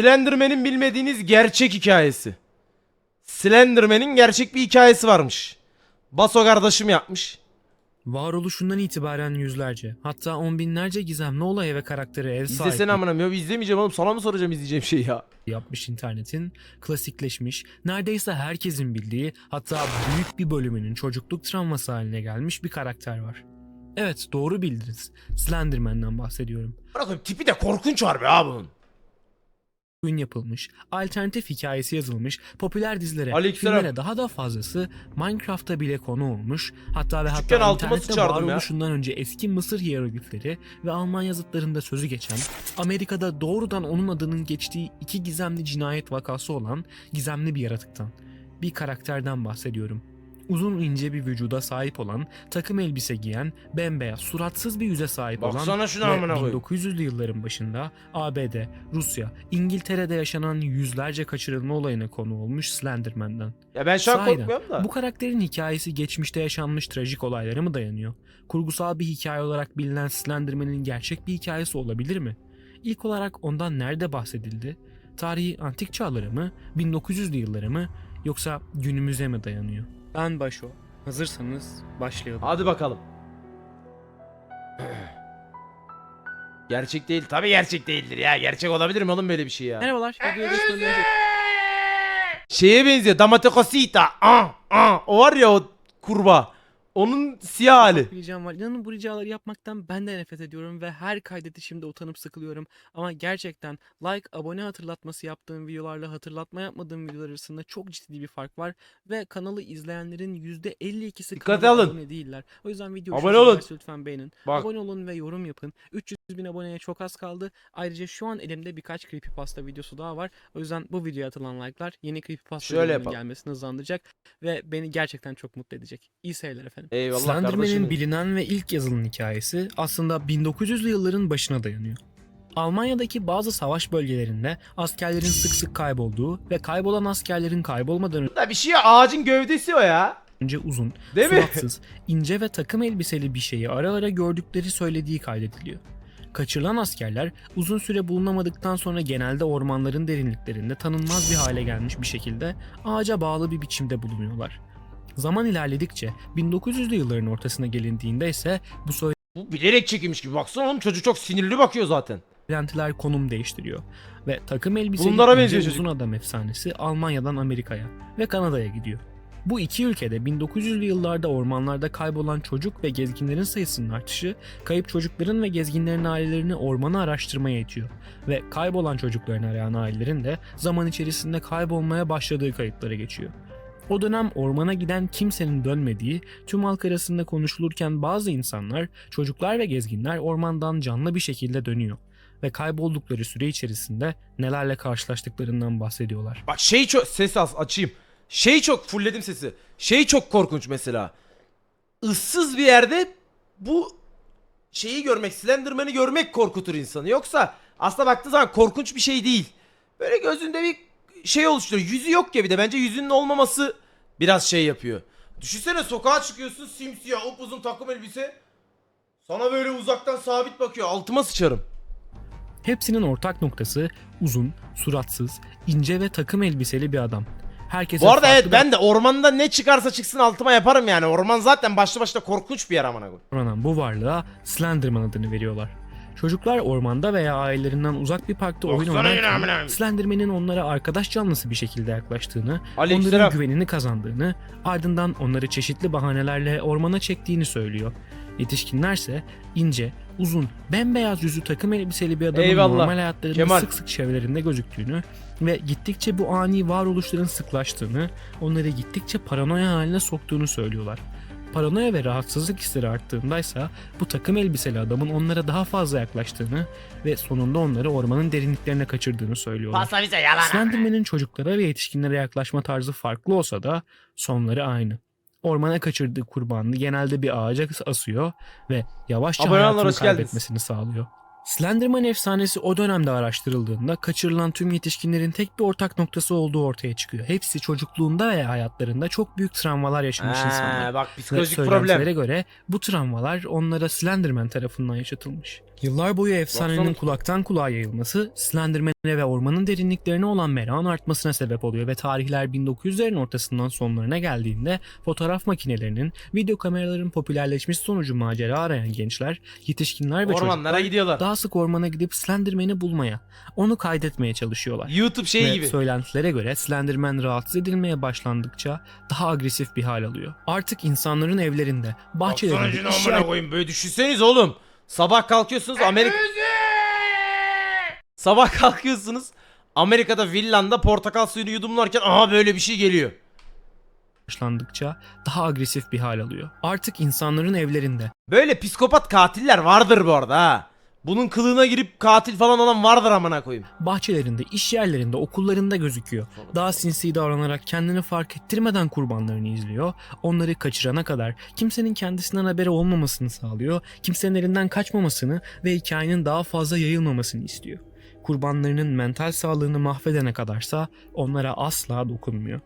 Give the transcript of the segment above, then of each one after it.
Slenderman'in bilmediğiniz gerçek hikayesi. Slenderman'in gerçek bir hikayesi varmış. Baso kardeşim yapmış. Varoluşundan itibaren yüzlerce, hatta on binlerce gizemli olay ve karaktere ev sahipliği İzlesene amına ya izlemeyeceğim oğlum sana mı soracağım izleyeceğim şeyi ya. yapmış internetin, klasikleşmiş, neredeyse herkesin bildiği, hatta büyük bir bölümünün çocukluk travması haline gelmiş bir karakter var. Evet doğru bildiniz. Slenderman'dan bahsediyorum. Bırakın tipi de korkunç harbi ha bunun. Oyun yapılmış, alternatif hikayesi yazılmış, popüler dizilere, Aleykümselam. filmlere daha da fazlası Minecraft'ta bile konu olmuş. Hatta ve Küçükken hatta altıma internette sıçardım var ya. oluşundan önce eski Mısır hieroglifleri ve Alman yazıtlarında sözü geçen, Amerika'da doğrudan onun adının geçtiği iki gizemli cinayet vakası olan gizemli bir yaratıktan, bir karakterden bahsediyorum. Uzun ince bir vücuda sahip olan, takım elbise giyen, bembeyaz, suratsız bir yüze sahip olan Baksana şuna ve amına koyayım. 1900'lü yılların başında ABD, Rusya, İngiltere'de yaşanan yüzlerce kaçırılma olayına konu olmuş Slenderman'dan. Ya ben şu an Sahiden, korkmuyorum da. Bu karakterin hikayesi geçmişte yaşanmış trajik olaylara mı dayanıyor? Kurgusal bir hikaye olarak bilinen Slenderman'in gerçek bir hikayesi olabilir mi? İlk olarak ondan nerede bahsedildi? Tarihi antik çağlara mı, 1900'lü yıllara mı yoksa günümüze mi dayanıyor? Ben Başo. Hazırsanız başlayalım. Hadi bakalım. Gerçek değil. Tabii gerçek değildir ya. Gerçek olabilir mi oğlum böyle bir şey ya? Merhabalar. Şeye benziyor. Damate cosita. Ah, ah. O var ya o kurbağa. Onun siyah hali. Bir ricam var. İnanın bu ricaları yapmaktan ben de nefret ediyorum ve her kaydedişimde utanıp sıkılıyorum. Ama gerçekten like, abone hatırlatması yaptığım videolarla hatırlatma yapmadığım videolar arasında çok ciddi bir fark var. Ve kanalı izleyenlerin %52'si Dikkate kanala alın. abone değiller. O yüzden video Abone hoşunuza olun. giderse lütfen beğenin. Bak. Abone olun ve yorum yapın. 300 bin aboneye çok az kaldı. Ayrıca şu an elimde birkaç creepypasta videosu daha var. O yüzden bu videoya atılan like'lar yeni creepypasta Şöyle videolarının yapalım. gelmesini hızlandıracak. Ve beni gerçekten çok mutlu edecek. İyi seyirler efendim. Eyvallah Slenderman'in kardeşim. bilinen ve ilk yazılan hikayesi aslında 1900'lü yılların başına dayanıyor. Almanya'daki bazı savaş bölgelerinde askerlerin sık sık kaybolduğu ve kaybolan askerlerin kaybolmadan Da bir şey ya, ağacın gövdesi o ya. önce uzun, Değil mi? suratsız, ince ve takım elbiseli bir şeyi ara ara gördükleri söylediği kaydediliyor. Kaçırılan askerler uzun süre bulunamadıktan sonra genelde ormanların derinliklerinde tanınmaz bir hale gelmiş bir şekilde ağaca bağlı bir biçimde bulunuyorlar. Zaman ilerledikçe 1900'lü yılların ortasına gelindiğinde ise bu Bu bilerek çekilmiş gibi. Baksana oğlum çocuk çok sinirli bakıyor zaten. söylentiler konum değiştiriyor. Ve takım elbiseli Bunlara ince benziyor uzun çocuk. adam efsanesi Almanya'dan Amerika'ya ve Kanada'ya gidiyor. Bu iki ülkede 1900'lü yıllarda ormanlarda kaybolan çocuk ve gezginlerin sayısının artışı, kayıp çocukların ve gezginlerin ailelerini ormana araştırmaya itiyor. Ve kaybolan çocuklarını arayan ailelerin de zaman içerisinde kaybolmaya başladığı kayıtlara geçiyor. O dönem ormana giden kimsenin dönmediği, tüm halk arasında konuşulurken bazı insanlar, çocuklar ve gezginler ormandan canlı bir şekilde dönüyor ve kayboldukları süre içerisinde nelerle karşılaştıklarından bahsediyorlar. Bak şey çok ses az açayım. Şey çok fullledim sesi. Şey çok korkunç mesela. Issız bir yerde bu şeyi görmek, Slenderman'ı görmek korkutur insanı. Yoksa aslında baktığı zaman korkunç bir şey değil. Böyle gözünde bir şey oluşturuyor. Yüzü yok ya bir de bence yüzünün olmaması biraz şey yapıyor. Düşünsene sokağa çıkıyorsun simsiyah upuzun takım elbise. Sana böyle uzaktan sabit bakıyor. Altıma sıçarım. Hepsinin ortak noktası uzun, suratsız, ince ve takım elbiseli bir adam. Herkese Bu arada evet ben de ormanda ne çıkarsa çıksın altıma yaparım yani. Orman zaten başlı başına korkunç bir yer amına koyayım. bu varlığa Slenderman adını veriyorlar. Çocuklar ormanda veya ailelerinden uzak bir parkta oyun oynarken. Slenderman'in onlara arkadaş canlısı bir şekilde yaklaştığını, Aleykümselam. onların güvenini kazandığını, ardından onları çeşitli bahanelerle ormana çektiğini söylüyor. Yetişkinlerse ince, uzun, bembeyaz yüzü takım elbiseli bir adamın Eyvallah. normal hayatlarında Kemal. sık sık çevrelerinde gözüktüğünü ve gittikçe bu ani varoluşların sıklaştığını, onları gittikçe paranoya haline soktuğunu söylüyorlar. Paranoya ve rahatsızlık hisleri arttığındaysa bu takım elbiseli adamın onlara daha fazla yaklaştığını ve sonunda onları ormanın derinliklerine kaçırdığını söylüyorlar. Pasta bize yalan. Slenderman'in çocuklara ve yetişkinlere yaklaşma tarzı farklı olsa da sonları aynı. Ormana kaçırdığı kurbanını genelde bir ağaca asıyor ve yavaşça Abone hayatını hoş geldiniz. kaybetmesini sağlıyor. Slenderman efsanesi o dönemde araştırıldığında kaçırılan tüm yetişkinlerin tek bir ortak noktası olduğu ortaya çıkıyor. Hepsi çocukluğunda veya hayatlarında çok büyük travmalar yaşamış insanlar. Ha, bak Ve psikolojik problem. göre bu travmalar onlara Slenderman tarafından yaşatılmış. Yıllar boyu efsanenin kulaktan kulağa yayılması, Slenderman'e ve ormanın derinliklerine olan merakın artmasına sebep oluyor ve tarihler 1900'lerin ortasından sonlarına geldiğinde fotoğraf makinelerinin, video kameraların popülerleşmesi sonucu macera arayan gençler, yetişkinler ve Ormanlara çocuklar gidiyorlar. daha sık ormana gidip Slenderman'i bulmaya, onu kaydetmeye çalışıyorlar. YouTube şey Ve gibi. söylentilere göre Slenderman rahatsız edilmeye başlandıkça daha agresif bir hal alıyor. Artık insanların evlerinde, bahçelerinde, iş amına koyayım böyle düşünseniz oğlum. Sabah kalkıyorsunuz Amerika... Sabah kalkıyorsunuz Amerika'da villanda portakal suyunu yudumlarken aha böyle bir şey geliyor. başlandıkça daha agresif bir hal alıyor. Artık insanların evlerinde, Böyle psikopat katiller vardır bu arada ha. Bunun kılığına girip katil falan olan vardır amına koyayım. bahçelerinde, iş yerlerinde, okullarında gözüküyor. Daha sinsi davranarak kendini fark ettirmeden kurbanlarını izliyor. Onları kaçırana kadar kimsenin kendisinden haberi olmamasını sağlıyor. Kimsenin elinden kaçmamasını ve hikayenin daha fazla yayılmamasını istiyor. Kurbanlarının mental sağlığını mahvedene kadarsa onlara asla dokunmuyor.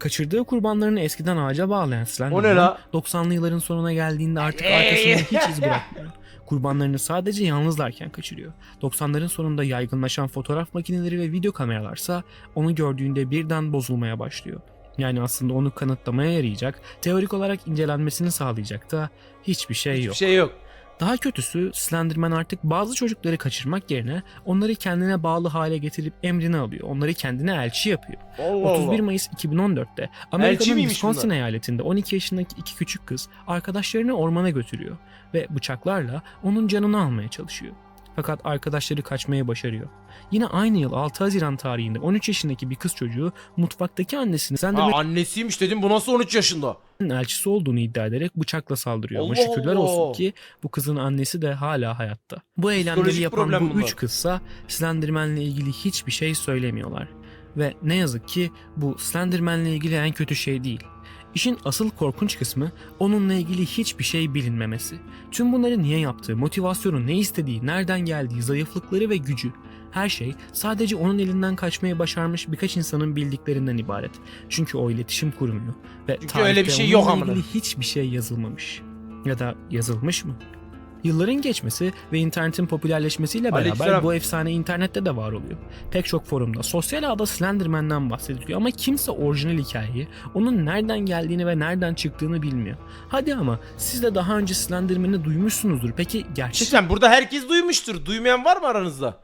Kaçırdığı kurbanlarını eskiden ağaca bağlayan Slenderman, ne la? 90'lı yılların sonuna geldiğinde artık arkasında hiç iz bırakmıyor. Kurbanlarını sadece yalnızlarken kaçırıyor. 90'ların sonunda yaygınlaşan fotoğraf makineleri ve video kameralarsa onu gördüğünde birden bozulmaya başlıyor. Yani aslında onu kanıtlamaya yarayacak, teorik olarak incelenmesini sağlayacak da hiçbir şey Hiçbir yok. şey yok. Daha kötüsü Slenderman artık bazı çocukları kaçırmak yerine onları kendine bağlı hale getirip emrine alıyor. Onları kendine elçi yapıyor. Allah 31 Mayıs 2014'te Amerika'nın Wisconsin bunlar? eyaletinde 12 yaşındaki iki küçük kız arkadaşlarını ormana götürüyor ve bıçaklarla onun canını almaya çalışıyor. Fakat arkadaşları kaçmaya başarıyor. Yine aynı yıl 6 Haziran tarihinde 13 yaşındaki bir kız çocuğu mutfaktaki annesini Ha, Slenderman'in annesiymiş dedim bu nasıl 13 yaşında? elçisi olduğunu iddia ederek bıçakla saldırıyor. Ama Allah şükürler Allah. olsun ki bu kızın annesi de hala hayatta. Bu eylemleri Psikolojik yapan problem bu bunlar. üç kızsa Slenderman'le ilgili hiçbir şey söylemiyorlar. Ve ne yazık ki bu Slenderman'le ilgili en kötü şey değil. İşin asıl korkunç kısmı onunla ilgili hiçbir şey bilinmemesi. Tüm bunları niye yaptığı, motivasyonu, ne istediği, nereden geldiği, zayıflıkları ve gücü. Her şey sadece onun elinden kaçmayı başarmış birkaç insanın bildiklerinden ibaret. Çünkü o iletişim kurmuyor. Ve Çünkü öyle bir şey yok onunla amına. ilgili hiçbir şey yazılmamış. Ya da yazılmış mı? Yılların geçmesi ve internetin popülerleşmesiyle beraber Aleykümselam. bu efsane internette de var oluyor. Pek çok forumda sosyal ağda Slenderman'den bahsediliyor ama kimse orijinal hikayeyi, onun nereden geldiğini ve nereden çıktığını bilmiyor. Hadi ama siz de daha önce Slenderman'i duymuşsunuzdur. Peki gerçek Cidden burada herkes duymuştur. Duymayan var mı aranızda?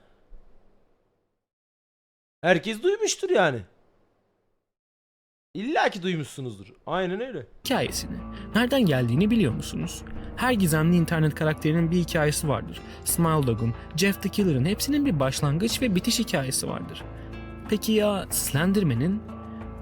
Herkes duymuştur yani. İlla ki duymuşsunuzdur. Aynen öyle. hikayesini, nereden geldiğini biliyor musunuz? Her gizemli internet karakterinin bir hikayesi vardır. Smile Dog'un, Jeff the Killer'ın hepsinin bir başlangıç ve bitiş hikayesi vardır. Peki ya Slenderman'in?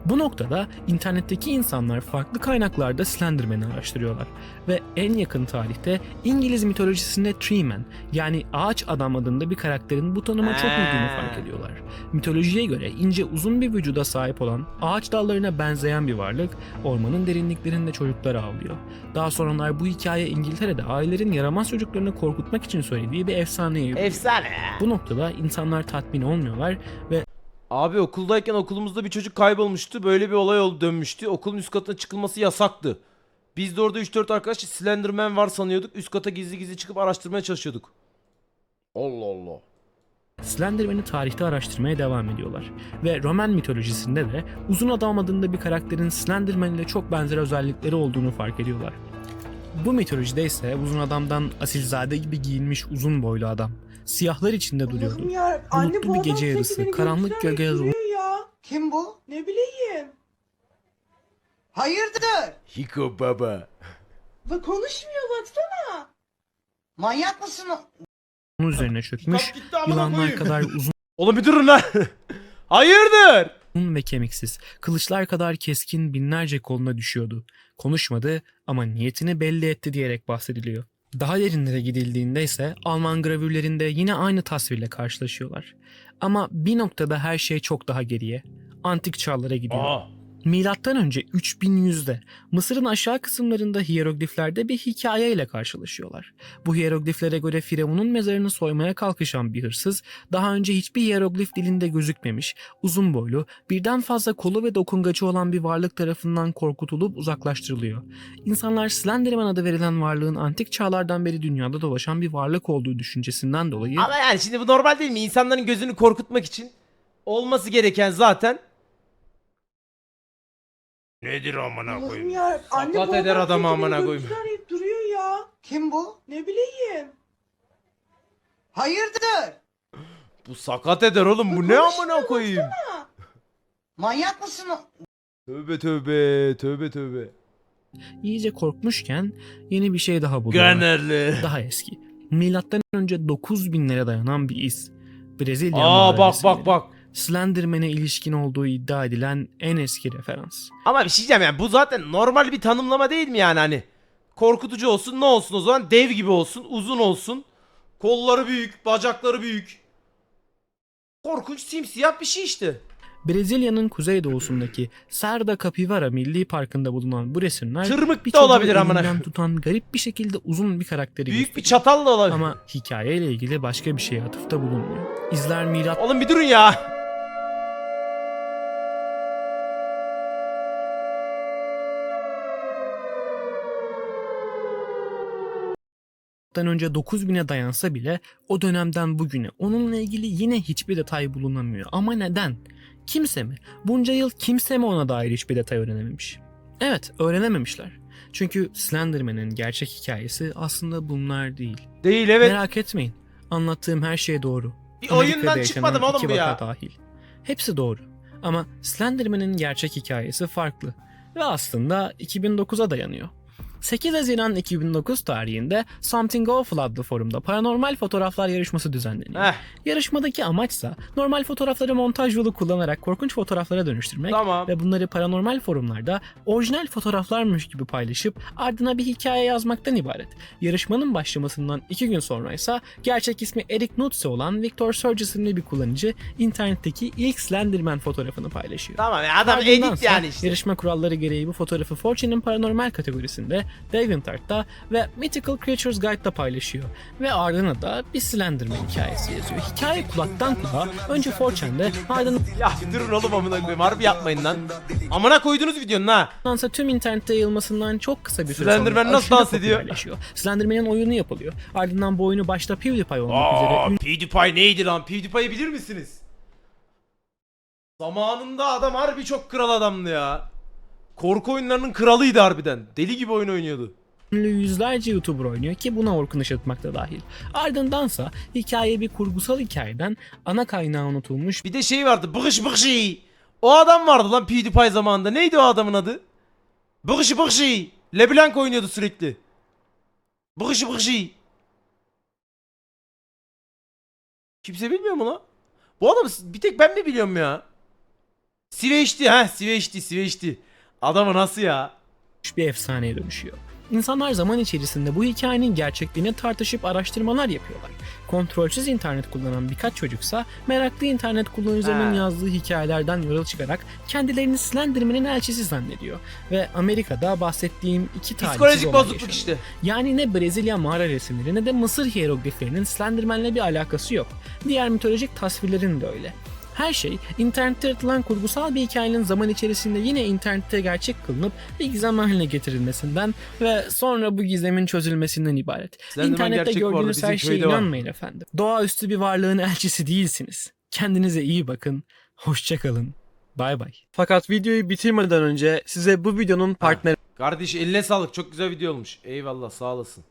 Bu noktada internetteki insanlar farklı kaynaklarda Slenderman'i araştırıyorlar ve en yakın tarihte İngiliz mitolojisinde Tree Man yani ağaç adam adında bir karakterin bu tanıma çok uyduğunu fark ediyorlar. Mitolojiye göre ince uzun bir vücuda sahip olan ağaç dallarına benzeyen bir varlık ormanın derinliklerinde çocukları avlıyor. Daha sonralar bu hikaye İngiltere'de ailelerin yaramaz çocuklarını korkutmak için söylediği bir efsaneye yayılıyor. Efsane. Bu noktada insanlar tatmin olmuyorlar ve Abi okuldayken okulumuzda bir çocuk kaybolmuştu. Böyle bir olay oldu dönmüştü. Okulun üst katına çıkılması yasaktı. Biz de orada 3-4 arkadaş Slenderman var sanıyorduk. Üst kata gizli gizli çıkıp araştırmaya çalışıyorduk. Allah Allah. Slenderman'i tarihte araştırmaya devam ediyorlar. Ve Roman mitolojisinde de uzun adam adında bir karakterin Slenderman ile çok benzer özellikleri olduğunu fark ediyorlar. Bu mitolojide ise uzun adamdan asilzade gibi giyinmiş uzun boylu adam. Siyahlar içinde duruyordu. Allah'ım ya. Anne Bulutlu bu bir adam gece sürekli yarısı, beni karanlık götürerek gölge duruyor ya. Kim bu? Ne bileyim. Hayırdır? Hiko baba. Ve konuşmuyor baksana. Manyak mısın? Onun üzerine çökmüş, Kitap gitti amına yılanlar koyayım. kadar uzun Oğlum bir durun lan. Hayırdır? ve kemiksiz, kılıçlar kadar keskin binlerce koluna düşüyordu. Konuşmadı ama niyetini belli etti diyerek bahsediliyor. Daha derinlere gidildiğinde ise Alman gravürlerinde yine aynı tasvirle karşılaşıyorlar. Ama bir noktada her şey çok daha geriye. Antik çağlara gidiyor. Aa. Milattan önce 3100'de Mısır'ın aşağı kısımlarında hiyerogliflerde bir hikaye ile karşılaşıyorlar. Bu hiyerogliflere göre Firavun'un mezarını soymaya kalkışan bir hırsız daha önce hiçbir hiyeroglif dilinde gözükmemiş, uzun boylu, birden fazla kolu ve dokungacı olan bir varlık tarafından korkutulup uzaklaştırılıyor. İnsanlar Slenderman adı verilen varlığın antik çağlardan beri dünyada dolaşan bir varlık olduğu düşüncesinden dolayı Ama yani şimdi bu normal değil mi? İnsanların gözünü korkutmak için olması gereken zaten Nedir amına Allah'ım koyayım? ya. Anne Sakat bu eder adam adamı kendini amına koyayım. görüntüler arayıp duruyor ya. Kim bu? Ne bileyim. Hayırdır? Bu sakat eder oğlum. Bu ne amına koyayım? Manyak mısın? Tövbe tövbe. Tövbe tövbe. iyice korkmuşken yeni bir şey daha buluyorlar. Ganerli. Daha eski. Milattan önce 9000'lere dayanan bir iz. Brezilya Aa bak bak bak. Slenderman'e ilişkin olduğu iddia edilen en eski referans. Ama bir şey diyeceğim yani bu zaten normal bir tanımlama değil mi yani hani? Korkutucu olsun ne olsun o zaman dev gibi olsun uzun olsun. Kolları büyük bacakları büyük. Korkunç simsiyah bir şey işte. Brezilya'nın kuzeydoğusundaki Serra Capivara Milli Parkı'nda bulunan bu resimler Tırmık bir da olabilir amına. tutan garip bir şekilde uzun bir karakteri Büyük bir gösteriyor. çatal da olabilir. Ama hikayeyle ilgili başka bir şeye atıfta bulunmuyor. İzler milattan Oğlum bir durun ya. Önce 9000'e dayansa bile o dönemden bugüne onunla ilgili yine hiçbir detay bulunamıyor. Ama neden? Kimse mi? Bunca yıl kimse mi ona dair hiçbir detay öğrenememiş? Evet, öğrenememişler. Çünkü Slenderman'in gerçek hikayesi aslında bunlar değil. Değil evet. Merak etmeyin. Anlattığım her şey doğru. Bir Amerika'da oyundan çıkmadım oğlum bu ya. Dahil. Hepsi doğru. Ama Slenderman'in gerçek hikayesi farklı. Ve aslında 2009'a dayanıyor. 8 Haziran 2009 tarihinde Something Awful adlı forumda paranormal fotoğraflar yarışması düzenleniyor. Heh Yarışmadaki amaçsa normal fotoğrafları montaj yolu kullanarak korkunç fotoğraflara dönüştürmek tamam. ve bunları paranormal forumlarda orijinal fotoğraflarmış gibi paylaşıp ardına bir hikaye yazmaktan ibaret. Yarışmanın başlamasından iki gün sonra ise gerçek ismi Eric Nutze olan Victor Surge isimli bir kullanıcı internetteki ilk Slenderman fotoğrafını paylaşıyor. Tamam ya adam Ardından edit yani işte. Yarışma kuralları gereği bu fotoğrafı 4chan'in paranormal kategorisinde, DeviantArt'ta ve Mythical Creatures Guide'da paylaşıyor. Ve ardına da bir Slenderman hikayesi yazıyor. Hikaye kulaktan kulağa önce 4chan'de ardından Ya durun oğlum amına koyayım harbi yapmayın lan. Amına koydunuz videonun ha. ise tüm internette yayılmasından çok kısa bir süre Slenderman sonra nasıl aşırı dans ediyor? popülerleşiyor. Slenderman'in oyunu yapılıyor. Ardından bu oyunu başta PewDiePie olmak Aa, üzere PewDiePie neydi lan? PewDiePie'yi bilir misiniz? Zamanında adam harbi çok kral adamdı ya. Korku oyunlarının kralıydı harbiden. Deli gibi oyun oynuyordu. ünlü yüzlerce YouTuber oynuyor ki buna Orkun Işıtmak da dahil. Ardındansa hikaye bir kurgusal hikayeden ana kaynağı unutulmuş Bir de şey vardı. Bıkış bıkışı. O adam vardı lan PewDiePie zamanında. Neydi o adamın adı? Bıkışı bıkışı. LeBlanc oynuyordu sürekli. Bıkışı bıkışı. Kimse bilmiyor mu lan? Bu adam bir tek ben mi biliyorum ya? Siveçti ha Siveçti Siveçti. Adamı nasıl ya? bir efsaneye dönüşüyor. İnsanlar zaman içerisinde bu hikayenin gerçekliğini tartışıp araştırmalar yapıyorlar. Kontrolsüz internet kullanan birkaç çocuksa meraklı internet kullanıcılarının Ha. yazdığı hikayelerden yola çıkarak kendilerini Slenderman'in elçisi zannediyor. Ve Amerika'da bahsettiğim iki talihsiz Psikolojik olay bozukluk yaşanıyor. işte. Yani ne Brezilya mağara resimleri ne de Mısır hierogliflerinin Slenderman'le bir alakası yok. Diğer mitolojik tasvirlerin de öyle. Her şey internette yaratılan kurgusal bir hikayenin zaman içerisinde yine internette gerçek kılınıp bir gizem haline getirilmesinden ve sonra bu gizemin çözülmesinden ibaret. Slenderman İnternette gördüğünüz her şeye köyde var. inanmayın efendim. Doğaüstü bir varlığın elçisi değilsiniz. Kendinize iyi bakın. Hoşçakalın. Bay bay. Fakat videoyu bitirmeden önce size bu videonun partneri Kardeş eline sağlık. Çok güzel video olmuş. Eyvallah sağ olasın.